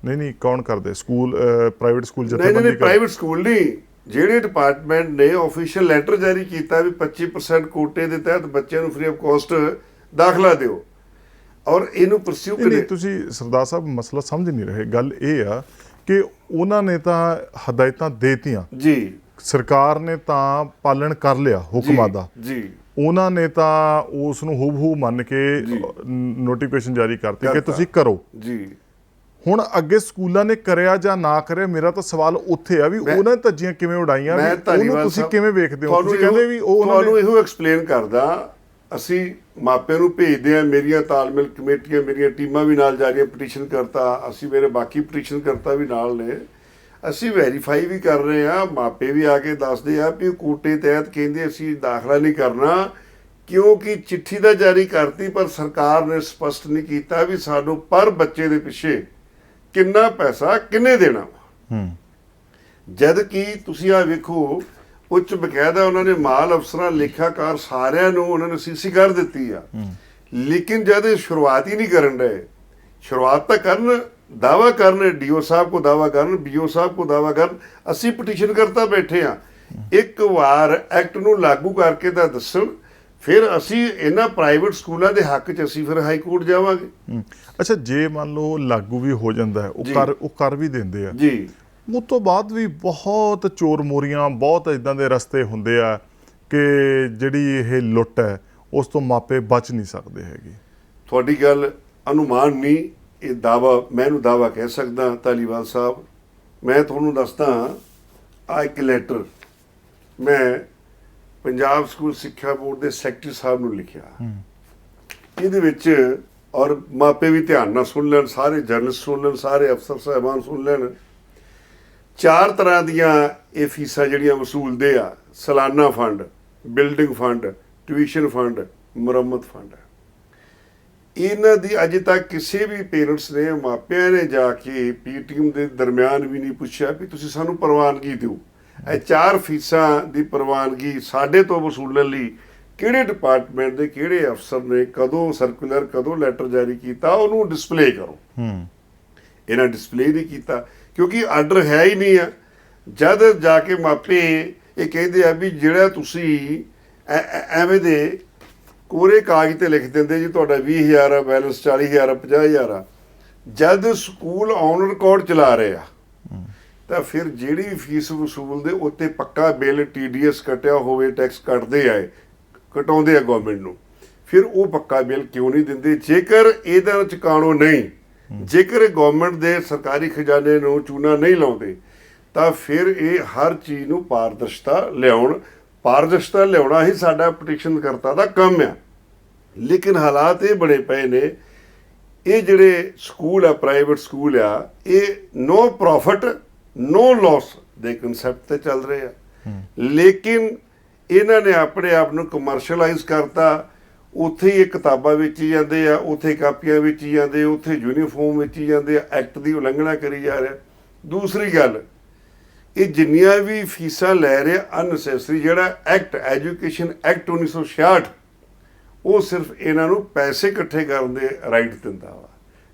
ਨਹੀਂ ਨਹੀਂ ਕੌਣ ਕਰਦੇ? ਸਕੂਲ ਪ੍ਰਾਈਵੇਟ ਸਕੂਲ ਨਹੀਂ ਨਹੀਂ ਜਥੇਬੰਦੀ ਕਰ ਪ੍ਰਾਈਵੇਟ ਸਕੂਲ ਨਹੀਂ। ਜਿਹੜੇ ਡਿਪਾਰਟਮੈਂਟ ਨੇ ਆਫੀਸ਼ੀਅਲ ਲੈਟਰ ਜਾਰੀ ਕੀਤਾ ਵੀ 25% ਕੋਟੇ ਦੇ ਤਹਿਤ ਬੱਚਿਆਂ ਨੂੰ ਫ੍ਰੀ ਆਫ ਕਾਸਟ ਦਾਖਲਾ ਦਿਓ। ਔਰ ਇਹਨੂੰ ਪਰਸਿਊ ਨਹੀਂ, ਨਹੀਂ ਕਰੇ ਤੁਸੀਂ ਸਰਦਾਰ ਸਾਹਿਬ ਮਸਲਾ ਸਮਝ ਨਹੀਂ ਰਹੇ। ਗੱਲ ਇਹ ਆ ਕਿ ਉਹਨਾਂ ਨੇ ਤਾਂ ਹਦਾਇਤਾਂ ਦੇਤੀਆਂ। ਜੀ। ਸਰਕਾਰ ਨੇ ਤਾਂ ਪਾਲਣ ਕਰ ਲਿਆ ਹੁਕਮਾਂ ਦਾ ਜੀ ਉਹਨਾਂ ਨੇ ਤਾਂ ਉਸ ਨੂੰ ਹੂਬਹੂ ਮੰਨ ਕੇ। ਨੋਟੀਫਿਕੇਸ਼ਨ ਜਾਰੀ ਕਰਤੀ ਕਿ। ਤੁਸੀਂ ਕਰੋ ਜੀ ਹੁਣ ਅੱਗੇ ਸਕੂਲਾਂ ਨੇ ਕਰਿਆ ਜਾਂ ਨਾ ਕਰਿਆ ਮੇਰਾ ਤਾਂ ਸਵਾਲ ਉੱਥੇ ਆ ਵੀ ਉਹਨਾਂ ਨੇ ਧੱਜੀਆਂ ਕਿਵੇਂ ਉਡਾਈਆਂ ਉਹਨੂੰ ਤੁਸੀਂ। ਕਿਵੇਂ ਵੇਖਦੇ ਹੋ ਤੁਸੀਂ ਕਹਿੰਦੇ ਵੀ ਉਹ ਉਹਨਾਂ ਤੁਹਾਨੂੰ ਨੇ ਇਹੋ ਐਕਸਪਲੇਨ ਕਰਦਾ ਅਸੀਂ ਮਾਪਿਆਂ ਨੂੰ ਭੇਜਦੇ ਆ ਮੇਰੀਆਂ ਤਾਲਮੇਲ ਕਮੇਟੀਆਂ ਮੇਰੀਆਂ ਟੀਮਾਂ ਵੀ ਨਾਲ ਜਾ ਰਹੀਆਂ ਪਟੀਸ਼ਨ ਕਰਤਾ ਅਸੀਂ ਮੇਰੇ ਬਾਕੀ ਪਟੀਸ਼ਨ ਕਰਤਾ ਵੀ ਨਾਲ ਨੇ ਅਸੀਂ ਵੈਰੀਫਾਈ ਵੀ ਕਰ ਰਹੇ ਆ ਮਾਪੇ ਵੀ ਆ ਕੇ ਦੱਸਦੇ ਆ ਵੀ ਕੋਟੇ ਤਹਿਤ ਕਹਿੰਦੇ ਅਸੀਂ ਦਾਖਲਾ ਨਹੀਂ ਕਰਨਾ ਕਿਉਂਕਿ ਚਿੱਠੀ ਦਾ ਜਾਰੀ ਕਰਤੀ ਪਰ ਸਰਕਾਰ ਨੇ ਸਪਸ਼ਟ ਨਹੀਂ ਕੀਤਾ ਵੀ ਸਾਨੂੰ ਪਰ ਬੱਚੇ ਦੇ ਪਿੱਛੇ ਕਿੰਨਾ ਪੈਸਾ ਕਿੰਨੇ ਦੇਣਾ ਹੂੰ। ਜਦ ਕਿ ਤੁਸੀਂ ਆ ਵੇਖੋ ਉੱਚ ਬਕਾਇਦਾ ਉਹਨਾਂ ਨੇ ਮਾਲ ਅਫਸਰਾਂ ਲੇਖਾਕਾਰ ਸਾਰਿਆਂ ਨੂੰ ਉਹਨਾਂ ਨੇ ਸੀਸੀ ਕਰ ਦਿੱਤੀ ਆ। ਲੇਕਿਨ ਜਦ ਇਹ ਸ਼ੁਰੂਆਤ ਹੀ ਨਹੀਂ ਕਰਨ ਰਹੇ ਸ਼ੁਰੂਆਤ ਤਾਂ ਕਰਨ ਦਾਵਾ ਕਰਨ ਡੀਓ ਸਾਹਿਬ ਕੋ ਦਾਵਾ ਕਰਨ ਬੀਓ ਸਾਹਿਬ ਕੋ ਦਾਵਾ ਕਰਨ ਅਸੀਂ ਪਟੀਸ਼ਨ ਕਰਤਾ ਬੈਠੇ ਆ ਇੱਕ ਵਾਰ ਐਕਟ ਨੂੰ ਲਾਗੂ ਕਰਕੇ ਤਾਂ ਦੱਸਣ ਫਿਰ ਅਸੀਂ ਇਹਨਾਂ ਪ੍ਰਾਈਵੇਟ ਸਕੂਲਾਂ ਦੇ ਹੱਕ 'ਚ ਅਸੀਂ ਫਿਰ ਹਾਈ ਕੋਰਟ ਜਾਵਾਂਗੇ। ਅੱਛਾ ਜੇ ਮੰਨ ਲਓ ਲਾਗੂ ਵੀ ਹੋ ਜਾਂਦਾ ਹੈ ਉਹ। ਕਰ ਉਹ ਕਰ ਵੀ ਦਿੰਦੇ ਆ। ਜੀ। ਉਸ ਤੋਂ ਬਾਅਦ ਵੀ ਬਹੁਤ ਚੋਰ ਮੋਰੀਆਂ ਬਹੁਤ ਇਦਾਂ ਦੇ ਰਸਤੇ ਹੁੰਦੇ ਆ ਕਿ ਜਿਹੜੀ ਇਹ ਲੁੱਟ ਹੈ ਉਸ ਤੋਂ ਮਾਪੇ ਬਚ ਨਹੀਂ ਸਕਦੇ ਹੈਗੇ। ਤੁਹਾਡੀ ਗੱਲ ਅਨੁਮਾਨ ਨਹੀਂ ਇਹ ਦਾਵਾ ਮੈਂ ਇਹਨੂੰ ਦਾਵਾ ਕਹਿ ਸਕਦਾ ਤਾਲੀਵਾਲ ਸਾਹਿਬ ਮੈਂ ਤੁਹਾਨੂੰ ਦੱਸਦਾ ਆ ਇੱਕ ਲੈਟਰ ਮੈਂ ਪੰਜਾਬ ਸਕੂਲ ਸਿੱਖਿਆ ਬੋਰਡ ਦੇ ਸੈਕਟਰੀ ਸਾਹਿਬ ਨੂੰ ਲਿਖਿਆ। ਇਹਦੇ ਵਿੱਚ ਔਰ ਮਾਪੇ ਵੀ ਧਿਆਨ ਨਾਲ ਸੁਣ ਲੈਣ ਸਾਰੇ ਜਰਨਲਿਸਟ ਸੁਣ ਲੈਣ ਸਾਰੇ ਅਫਸਰ ਸਾਹਿਬਾਨ ਸੁਣ ਲੈਣ। ਚਾਰ ਤਰ੍ਹਾਂ ਦੀਆਂ ਇਹ ਫੀਸਾਂ ਜਿਹੜੀਆਂ ਵਸੂਲਦੇ ਆ ਸਾਲਾਨਾ fund building fund tuition fund ਮੁਰੰਮਤ ਫੰਡ ਇਹਨਾਂ ਦੀ ਅਜੇ ਤੱਕ ਕਿਸੇ ਵੀ ਪੇਰੈਂਟਸ ਨੇ ਮਾਪਿਆਂ ਨੇ ਜਾ ਕੇ ਪੀਟੀਐਮ ਦੇ ਦਰਮਿਆਨ ਵੀ ਨਹੀਂ ਪੁੱਛਿਆ ਵੀ ਤੁਸੀਂ ਸਾਨੂੰ ਪ੍ਰਵਾਨਗੀ ਦਿਓ। ਇਹ ਚਾਰ ਫੀਸਾਂ ਦੀ ਪ੍ਰਵਾਨਗੀ ਸਾਡੇ ਤੋਂ ਵਸੂਲਣ ਲਈ ਕਿਹੜੇ ਡਿਪਾਰਟਮੈਂਟ ਦੇ ਕਿਹੜੇ ਅਫਸਰ ਨੇ ਕਦੋਂ ਸਰਕੂਲਰ ਕਦੋਂ ਲੈਟਰ ਜਾਰੀ ਕੀਤਾ ਉਹਨੂੰ ਡਿਸਪਲੇ ਕਰੋ। ਹੂੰ। ਇਹਨਾਂ ਡਿਸਪਲੇ ਨਹੀਂ ਕੀਤਾ ਕਿਉਂਕਿ ਆਰਡਰ ਹੈ ਹੀ ਨਹੀਂ ਆ। ਜਦ ਜਾ ਕੇ ਮਾਪੇ ਇਹ ਕਹਿੰਦੇ ਆ ਵੀ ਜਿਹੜਾ ਤੁਸੀਂ ਐਵੇਂ ਦੇ ਕੋਰੇ ਕਾਗਜ਼ ਤੇ ਲਿਖ ਦਿੰਦੇ ਜੀ, ਤੁਹਾਡਾ 20000 ਆ, ਬੈਲੈਂਸ 40000 ਆ 50000 ਆ। ਜਦ ਸਕੂਲ ਔਨ ਰਿਕਾਰਡ ਚਲਾ ਰਹੇ ਆ, ਤਾਂ ਫਿਰ ਜਿਹੜੀ ਫੀਸ ਵਸੂਲ ਦੇ ਉੱਤੇ ਪੱਕਾ ਬਿੱਲ ਟੀਡੀਐਸ ਕਟਿਆ ਹੋਵੇ ਟੈਕਸ ਕੱਟਦੇ ਆਏ, ਕਟਾਉਂਦੇ ਆ ਗਵਰਨਮੈਂਟ ਨੂੰ, ਫਿਰ ਉਹ ਪੱਕਾ ਬਿੱਲ ਕਿਉਂ ਨਹੀਂ ਦਿੰਦੇ? ਜੇਕਰ ਇਹਦਾ ਚੁਕਾਣੋ ਨਹੀਂ, ਜੇਕਰ ਗਵਰਨਮੈਂਟ ਦੇ ਸਰਕਾਰੀ ਖਜ਼ਾਨੇ ਨੂੰ ਚੂਨਾ ਨਹੀਂ ਲਾਉਂਦੇ, ਤਾਂ ਫਿਰ ਇਹ ਹਰ ਚੀਜ਼ ਨੂੰ ਪਾਰਦਰਸ਼ਤਾ ਲਿਆਉਣ ਪਾਰਦਰਸ਼ਤਾ ਲਿਆਉਣਾ ਹੀ ਸਾਡਾ ਪਟੀਸ਼ਨ ਕਰਤਾ ਦਾ ਕੰਮ ਆ। ਲੇਕਿਨ ਹਾਲਾਤ ਇਹ ਬਣੇ ਪਏ ਨੇ ਇਹ ਜਿਹੜੇ ਸਕੂਲ ਆ ਪ੍ਰਾਈਵੇਟ ਸਕੂਲ ਆ ਇਹ ਨੋ ਪ੍ਰੋਫਿਟ ਨੋ ਲਾਸ ਦੇ ਕਨਸੈਪਟ ਤੇ ਚੱਲ ਰਹੇ ਆ। ਲੇਕਿਨ ਇਹਨਾਂ ਨੇ ਆਪਣੇ ਆਪ ਨੂੰ ਕਮਰਸ਼ੀਅਲਾਈਜ਼ ਕਰਤਾ ਉੱਥੇ ਹੀ ਇਹ ਕਿਤਾਬਾਂ ਵੇਚੀ ਜਾਂਦੇ ਆ ਉੱਥੇ ਕਾਪੀਆਂ ਵੇਚੀ ਜਾਂਦੇ ਉੱਥੇ ਯੂਨੀਫਾਰਮ ਵੇਚੀ ਜਾਂਦੇ ਆ ਐਕਟ ਦੀ ਉਲੰਘਣਾ ਕਰੀ ਜਾ ਰਿਹਾ। ਦੂਸਰੀ ਗੱਲ ਇਹ ਜਿੰਨੀਆਂ ਵੀ ਫੀਸਾਂ ਲੈ ਰਿਹਾ ਅਨਸੈਸਰੀ ਜਿਹੜਾ ਐਕਟ ਐਜੂਕੇਸ਼ਨ ਐਕਟ 1966 ਉਹ ਸਿਰਫ ਇਹਨਾਂ ਨੂੰ ਪੈਸੇ ਇਕੱਠੇ ਕਰਨ ਦੇ ਰਾਈਟ ਦਿੰਦਾ ਵਾ।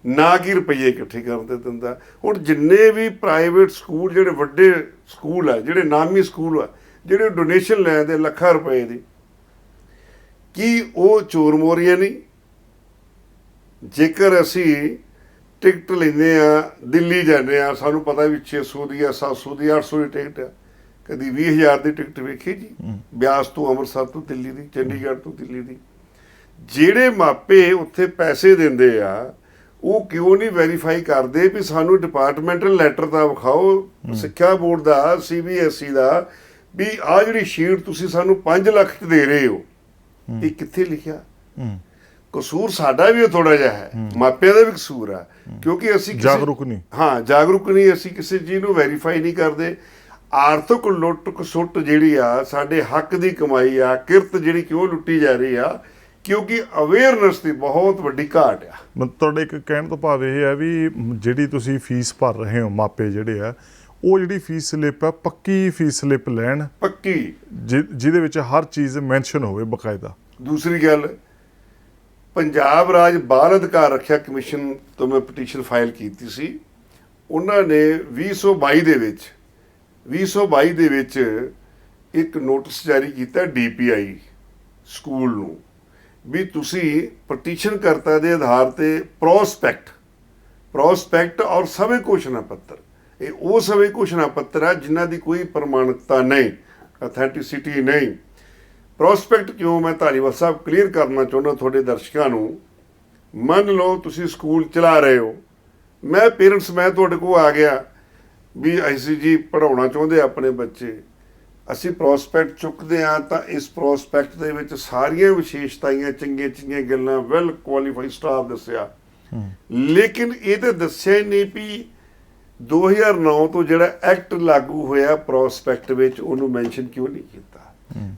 ਨਾ ਕਿ ਰੁਪਈਏ ਇਕੱਠੇ ਕਰਨ ਦੇ ਦਿੰਦਾ। ਹੁਣ ਜਿੰਨੇ ਵੀ ਪ੍ਰਾਈਵੇਟ ਸਕੂਲ ਜਿਹੜੇ ਵੱਡੇ ਸਕੂਲ ਆ, ਜਿਹੜੇ ਨਾਮੀ ਸਕੂਲ ਆ, ਜਿਹੜੇ ਡੋਨੇਸ਼ਨ ਲੈਂਦੇ ਲੱਖਾਂ ਰੁਪਏ ਦੀ, ਕੀ ਉਹ ਚੋਰ ਮੋਰੀਆਂ ਨਹੀਂ? ਜੇਕਰ ਅਸੀਂ ਟਿਕਟ ਲੈਂਦੇ ਆ ਦਿੱਲੀ ਜਾਂਦੇ ਆ ਸਾਨੂੰ ਪਤਾ ਵੀ 600 ਦੀ ਆ 700 ਦੀ 800 ਦੀ ਟਿਕਟ ਆ। ਕਦੀ 20000 ਦੀ ਟਿਕਟ ਵੇਖੀ ਜੀ? ਬਿਆਸ ਤੋਂ ਅੰਮ੍ਰਿਤਸਰ ਤੋਂ ਦਿੱਲੀ ਦੀ ਚੰਡੀਗੜ੍ਹ ਤੋਂ ਦਿੱਲੀ ਦੀ। ਜਿਹੜੇ ਮਾਪੇ ਉੱਥੇ ਪੈਸੇ ਦਿੰਦੇ ਆ ਉਹ ਕਿਉਂ ਨਹੀਂ ਵੈਰੀਫਾਈ ਕਰਦੇ ਵੀ ਸਾਨੂੰ ਡਿਪਾਰਟਮੈਂਟਲ ਲੈਟਰ ਦਾ ਵਿਖਾਓ? ਸਿੱਖਿਆ ਬੋਰਡ ਦਾ ਸੀਬੀਐਸਈ ਦਾ ਵੀ ਆ ਜਿਹੜੀ ਸ਼ੀਟ ਤੁਸੀਂ ਸਾਨੂੰ 5 ਲੱਖ ਚ ਦੇ ਰਹੇ ਹੋ ਇਹ ਕਿੱਥੇ ਲਿਖਿਆ? ਕਸੂਰ ਸਾਡਾ ਵੀ ਥੋੜਾ ਜਿਹਾ ਹੈ। ਮਾਪਿਆਂ ਦਾ ਵੀ ਕਸੂਰ ਆ। ਕਿਉਂਕਿ ਅਸੀਂ ਜਾਗਰੂਕ ਨਹੀਂ। ਹਾਂ ਜਾਗਰੂਕ ਨਹੀਂ ਅਸੀਂ ਕਿਸੇ ਚੀਜ਼ ਨੂੰ ਵੈਰੀਫਾਈ ਨਹੀਂ ਕਰਦੇ। ਆਰਥਿਕ ਲੁੱਟ ਖਸੁੱਟ ਜਿਹੜੀ ਆ ਸਾਡੇ ਹੱਕ ਦੀ ਕਮਾਈ ਆ ਕਿਰਤ ਜਿਹੜੀ ਕਿਉਂ ਲੁੱਟੀ ਜਾ ਰਹੀ ਆ ਕਿਉਂਕਿ ਅਵੇਅਰਨੈਸ ਦੀ ਬਹੁਤ ਵੱਡੀ ਘਾਟ ਆ। ਮਤਲਬ ਤੁਹਾਡੇ ਇੱਕ ਕਹਿਣ ਤੋਂ ਭਾਵ ਇਹ ਹੈ ਵੀ ਮ- ਜਿਹੜੀ ਤੁਸੀਂ ਫੀਸ ਭਰ ਰਹੇ ਹੋ ਮਾਪੇ ਜਿਹੜੇ ਆ ਉਹ ਜਿਹੜੀ ਫੀਸ ਸਲਿੱਪ ਆ ਪੱਕੀ ਫੀਸ ਸਲਿੱਪ ਲੈਣ। ਪੱਕੀ। ਜਿਹਦੇ ਵਿੱਚ ਹਰ ਚੀਜ਼ ਮੈਂਸ਼ਨ ਹੋਵੇ ਬਕਾਇਦਾ। ਦੂਸਰੀ ਗੱਲ ਪੰਜਾਬ ਰਾਜ ਬਾਲ ਅਧਿਕਾਰ ਰੱਖਿਆ ਕਮਿਸ਼ਨ ਤੋਂ ਮੈਂ ਪਟੀਸ਼ਨ ਫਾਈਲ ਕੀਤੀ ਸੀ। ਉਹਨਾਂ ਨੇ 2022 ਦੇ ਵਿੱਚ 2022 ਦੇ ਵਿੱਚ ਇੱਕ ਨੋਟਿਸ ਜਾਰੀ ਕੀਤਾ ਡੀਪੀਆਈ ਸਕੂਲ ਨੂੰ ਵੀ ਤੁਸੀਂ ਪਟੀਸ਼ਨ ਕਰਤਾ ਦੇ ਆਧਾਰ ਤੇ ਪ੍ਰੋਸਪੈਕਟ ਪ੍ਰੋਸਪੈਕਟ ਔਰ ਸਵੇ ਘੋਸ਼ਣਾ ਪੱਤਰ। ਇਹ ਉਹ ਸਵੇ ਘੋਸ਼ਣਾ ਪੱਤਰ ਆ ਜਿਨ੍ਹਾਂ ਦੀ ਕੋਈ ਪ੍ਰਮਾਣਿਕਤਾ ਨਹੀਂ ਅਥੈਂਟਿਸਿਟੀ ਨਹੀਂ। ਪ੍ਰੋਸਪੈਕਟ ਕਿਉਂ ਮੈਂ ਧਾਰੀਵਾਲ ਸਾਹਿਬ ਕਲੀਅਰ ਕਰਨਾ ਚਾਹੁੰਦਾ ਤੁਹਾਡੇ ਦਰਸ਼ਕਾਂ ਨੂੰ? ਮੰਨ ਲਓ ਤੁਸੀਂ ਸਕੂਲ ਚਲਾ ਰਹੇ ਹੋ। ਮੈਂ ਪੇਰੈਂਟਸ ਮੈਂ ਤੁਹਾਡੇ ਕੋਲ ਆ ਗਿਆ ਵੀ ਅਸੀਂ ਜੀ ਪੜਾਉਣਾ ਚਾਹੁੰਦੇ ਆਪਣੇ ਬੱਚੇ। ਅਸੀਂ ਪ੍ਰੋਸਪੈਕਟ ਚੁੱਕਦੇ ਆ ਤਾਂ ਇਸ ਪ੍ਰੋਸਪੈਕਟ ਦੇ ਵਿੱਚ ਸਾਰੀਆਂ ਵਿਸ਼ੇਸ਼ਤਾਵਾਂ ਚੰਗੀਆਂ ਚੰਗੀਆਂ ਗੱਲਾਂ ਵੈਲ ਕੁਆਲੀਫਾਈਡ ਸਟਾਫ ਦੱਸਿਆ। ਲੇਕਿਨ ਇਹ ਤਾਂ ਦੱਸਿਆ ਹੀ ਨਹੀਂ ਵੀ 2009 ਤੋਂ ਜਿਹੜਾ ਐਕਟ ਲਾਗੂ ਹੋਇਆ ਪ੍ਰੋਸਪੈਕਟ ਵਿੱਚ ਉਹਨੂੰ ਮੈਂਸ਼ਨ ਕਿਉਂ ਨਹੀਂ ਕੀਤਾ?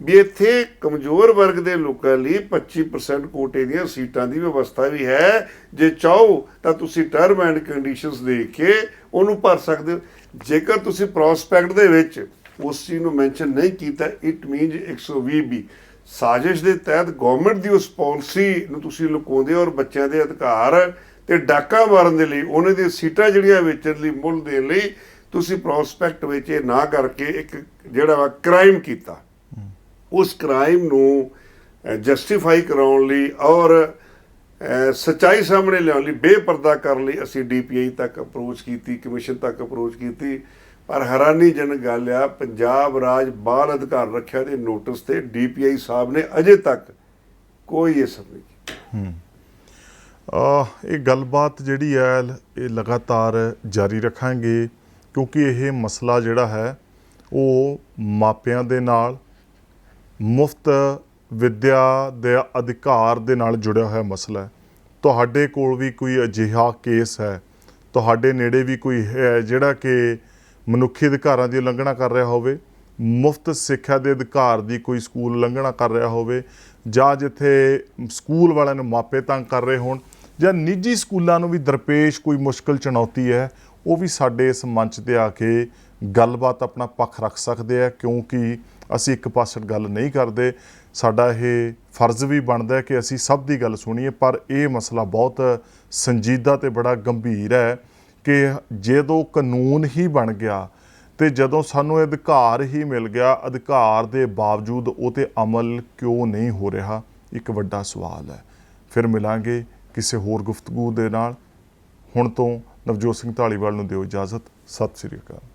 ਵੀ ਇੱਥੇ ਕਮਜ਼ੋਰ ਵਰਗ ਦੇ ਲੋਕਾਂ ਲਈ 25% ਕੋਟੇ ਦੀਆਂ ਸੀਟਾਂ ਦੀ ਵਿਵਸਥਾ ਵੀ ਹੈ। ਜੇ ਚਾਹੋ ਤਾਂ ਤੁਸੀਂ ਟਰਮ ਐਂਡ ਕੰਡੀਸ਼ਨਸ ਦੇ ਕੇ ਉਹਨੂੰ ਭਰ ਸਕਦੇ ਹੋ। ਜੇਕਰ ਤੁਸੀਂ ਪ੍ਰੋਸਪੈਕਟ ਦੇ ਵਿੱਚ ਉਸ ਚੀਜ਼ ਨੂੰ ਮੈਂਸ਼ਨ ਨਹੀਂ ਕੀਤਾ ਇਟ ਮੀਨਸ 120 ਵੀ ਸਾਜ਼ਿਸ਼ ਦੇ ਤਹਿਤ ਗਵਰਨਮੈਂਟ ਦੀ ਉਸ ਪਾਲਿਸੀ ਨੂੰ ਤੁਸੀਂ ਲੁਕਾਉਂਦੇ ਹੋ ਔਰ ਬੱਚਿਆਂ ਦੇ ਅਧਿਕਾਰ ਤੇ ਡਾਕਾ ਮਾਰਨ ਦੇ ਲਈ, ਉਹਨਾਂ ਦੀਆਂ ਸੀਟਾਂ ਜਿਹੜੀਆਂ ਵੇਚਣ ਲਈ ਮੁੱਲ ਦੇਣ ਲਈ ਤੁਸੀਂ ਪ੍ਰੋਸਪੈਕਟ ਵਿੱਚ ਇਹ ਨਾ ਕਰਕੇ ਇੱਕ ਜਿਹੜਾ ਵਾ ਕ੍ਰਾਈਮ ਕੀਤਾ। ਉਸ ਕ੍ਰਾਈਮ ਨੂੰ ਜਸਟੀਫਾਈ ਕਰਾਉਣ ਲਈ ਔਰ ਅਹ, ਸੱਚਾਈ ਸਾਹਮਣੇ ਲਿਆਉਣ ਲਈ ਬੇਪਰਦਾ ਕਰਨ ਲਈ ਅਸੀਂ ਡੀਪੀਆਈ ਤੱਕ ਅਪਰੋਚ ਕੀਤੀ ਕਮਿਸ਼ਨ ਤੱਕ ਅਪਰੋਚ ਕੀਤੀ। ਪਰ ਹੈਰਾਨੀਜਨਕ ਗੱਲ ਆ ਪੰਜਾਬ ਰਾਜ ਬਾਲ ਅਧਿਕਾਰ ਰੱਖਿਆ ਦੇ ਨੋਟਿਸ ਤੇ ਡੀਪੀਆਈ ਸਾਹਿਬ ਨੇ ਅਜੇ ਤੱਕ ਕੋਈ ਅਸਰ ਨਹੀਂ ਕੀਤਾ। ਅਹ ਇਹ ਗੱਲਬਾਤ ਜਿਹੜੀ ਹੈ ਇਹ ਲਗਾਤਾਰ ਜਾਰੀ ਰੱਖਾਂਗੇ ਕਿਉਂਕਿ ਇਹ ਮਸਲਾ ਜਿਹੜਾ ਹੈ ਉਹ ਮਾਪਿਆਂ ਦੇ ਨਾਲ ਮੁਫਤ ਵਿੱਦਿਆ ਦੇ ਅਧਿਕਾਰ ਦੇ ਨਾਲ ਜੁੜਿਆ ਹੋਇਆ ਮਸਲਾ ਹੈ। ਤੁਹਾਡੇ ਕੋਲ ਵੀ ਕੋਈ ਅਜਿਹਾ ਕੇਸ ਹੈ? ਤੁਹਾਡੇ ਨੇੜੇ ਵੀ ਕੋਈ ਹੈ ਜਿਹੜਾ ਕਿ ਮਨੁੱਖੀ ਅਧਿਕਾਰਾਂ ਦੀ ਉਲੰਘਣਾ ਕਰ ਰਿਹਾ ਹੋਵੇ? ਮੁਫਤ ਸਿੱਖਿਆ ਦੇ ਅਧਿਕਾਰ ਦੀ ਕੋਈ ਸਕੂਲ ਉਲੰਘਣਾ ਕਰ ਰਿਹਾ ਹੋਵੇ? ਜਾਂ ਜਿੱਥੇ ਸਕੂਲ ਵਾਲਿਆਂ ਨੂੰ ਮਾਪੇ ਤੰਗ ਕਰ ਰਹੇ ਹੋਣ? ਜਾਂ ਨਿੱਜੀ ਸਕੂਲਾਂ ਨੂੰ ਵੀ ਦਰਪੇਸ਼ ਕੋਈ ਮੁਸ਼ਕਲ ਚੁਣੌਤੀ ਹੈ? ਉਹ ਵੀ ਸਾਡੇ ਇਸ ਮੰਚ ਤੇ ਆ ਕੇ ਗੱਲਬਾਤ ਆਪਣਾ ਪੱਖ ਰੱਖ ਸਕਦੇ ਆ, ਕਿਉਂਕਿ ਅਸੀਂ ਇੱਕ ਪਾਸੇ ਗੱਲ ਨਹੀਂ ਕਰਦੇ, ਸਾਡਾ ਇਹ ਫਰਜ਼ ਵੀ ਬਣਦਾ ਹੈ ਕਿ ਅਸੀਂ ਸਭ ਦੀ ਗੱਲ ਸੁਣੀਏ, ਪਰ ਇਹ ਮਸਲਾ ਬਹੁਤ ਸੰਜੀਦਾ ਤੇ ਬੜਾ ਗੰਭੀਰ ਹੈ ਕਿ ਜਦੋਂ ਕਾਨੂੰਨ ਹੀ ਬਣ ਗਿਆ ਤੇ ਜਦੋਂ ਸਾਨੂੰ ਅਧਿਕਾਰ ਹੀ ਮਿਲ ਗਿਆ, ਅਧਿਕਾਰ ਦੇ ਬਾਵਜੂਦ ਉਹ ਤੇ ਅਮਲ ਕਿਉਂ ਨਹੀਂ ਹੋ ਰਿਹਾ? ਇੱਕ ਵੱਡਾ ਸਵਾਲ ਹੈ। ਫਿਰ ਮਿਲਾਂਗੇ ਕਿਸੇ ਹੋਰ ਗੁਫ਼ਤਗੂ ਦੇ ਨਾਲ। ਹੁਣ ਤੋਂ ਨਵਜੋਤ ਸਿੰਘ ਢਾਲੀਵਾਲ ਨੂੰ ਦਿਓ ਇਜਾਜ਼ਤ। ਸਤਿ ਸ੍ਰੀ ਅਕਾਲ।